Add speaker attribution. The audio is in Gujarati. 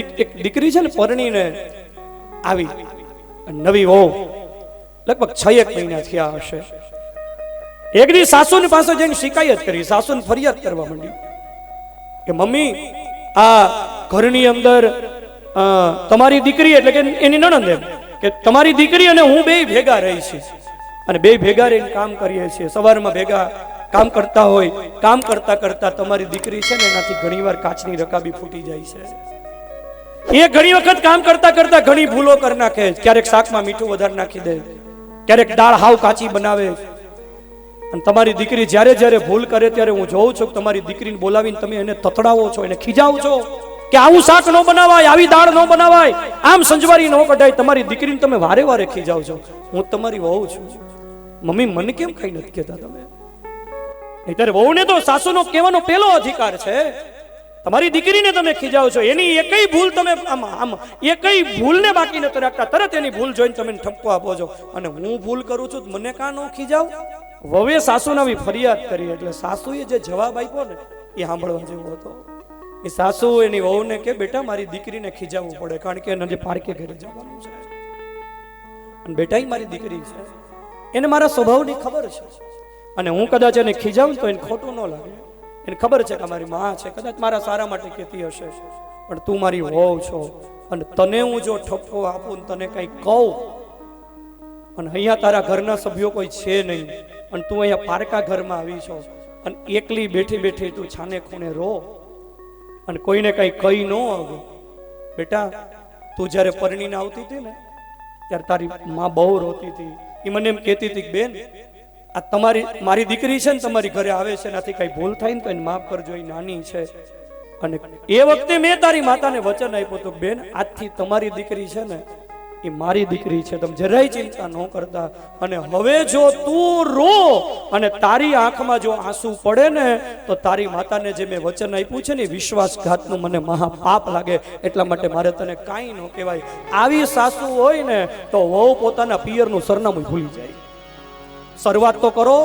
Speaker 1: એક દીકરી છે ને પરણીને આવી. નવી હો લગભગ છ એક મહિના થયા હશે. એક દી સાસુની પાસે જઈને શિકાયત કરી. સાસુને ફરિયાદ કરવા માંડી. કે મમ્મી, આ ઘરની અંદર તમારી દીકરી એટલે કે એની નણંદ એમ, કે તમારી દીકરી અને હું બે ભેગા રહી છીએ. અને બે ભેગા રહીને કામ કરીએ છીએ. સવારમાં ભેગા કામ કરતા હોય, કામ કરતા કરતા તમારી દીકરી છે ને એનાથી ઘણીવાર કાચની રકાબી ફૂટી જાય છે. એ ઘણી વખત કામ કરતા કરતા ઘણી ભૂલો કરી નાખે. ક્યારેક શાકમાં મીઠું વધારે નાખી દે. ક્યારેક દાળ હાવ કાચી બનાવે. અને તમારી દીકરી જ્યારે જ્યારે ભૂલ કરે ત્યારે હું જોઉં છું તમારી દીકરીને બોલાવીને તમે એને તતડાવો છો, એને ખીજાવો છો કે આવું શાક ન બનાવાય, આવી દાળ ન બનાવાય, આમ સંજવારી ન કઢાય. તમારી દીકરીને તમે વારે વારે ખીજાવ છો. હું તમારી વહુ છું. મમ્મી, મને કેમ કઈ નથી કહેતા તમે? અત્યારે વહુને તો સાસુનો કહેવાનો પહેલો અધિકાર છે. તમારી દીકરીને તમે ખીજાવ છો. એની એકઈ ભૂલ તમે આમ આમ એકઈ ભૂલને બાકી નથી રાખતા. તરત એની ભૂલ જોઈને તમે ઠપકો આપો છો. અને હું ભૂલ કરું છું મને કાં ન ખીજાવ? વવે સાસુને આવી ફરિયાદ કરી. એટલે સાસુએ જે જવાબ આપ્યો ને, એ સાંભળવા જેવો હતો. એ સાસુ એની વહુને કે, બેટા, મારી દીકરીને ખીજાવવું પડે, કારણ કે એને પારકે ઘરે જવાનું છે. અને બેટા મારી દીકરી છે. એને મારા સ્વભાવની ખબર છે. અને હું કદાચ એને ખીજાવું તો એને ખોટું ન લાગે. એને ખબર છે કે મારી માં છે. કદાચ મારા સારા માટે કહેતી હશે. પણ તું મારી હોવ છો. અને તને હું જો ઠપકો આપું તને કંઈ કહું, અને અહીંયા તારા ઘરના સભ્યો કોઈ છે નહીં, અને તું અહીંયા પારકા ઘરમાં આવી છો, અને એકલી બેઠી બેઠી તું છાને ખૂણે રો અને કોઈને કંઈ કહી ન આવે. બેટા, તું જ્યારે પરણીને આવતી હતી ને, ત્યારે તારી માં બહુ રોતી હતી. એ મને એમ કહેતી હતી બેન આ તમારી, મારી દીકરી છે ને તમારી ઘરે આવે છે એનાથી કઈ ભૂલ થાય ને તો એને માફ કરજો, એ નાની છે. અને એ વખતે મેં તારી માતાને વચન આપ્યું હતું, બેન, આજથી તમારી દીકરી છે ને, એ મારી દીકરી છે. તમે જરાય ચિંતા ન કરતા. અને હવે જો તું રો અને તારી આંખમાં જો આંસુ પડે ને, તો તારી માતાને જે મેં વચન આપ્યું છે ને વિશ્વાસઘાતનું મને મહા પાપ લાગે. એટલા માટે મારે તને કાંઈ ન કહેવાય. આવી સાસુ હોય ને, તો વહુ પોતાના પિયરનું સરનામું ભૂલી જાય. શરૂઆત તો કરો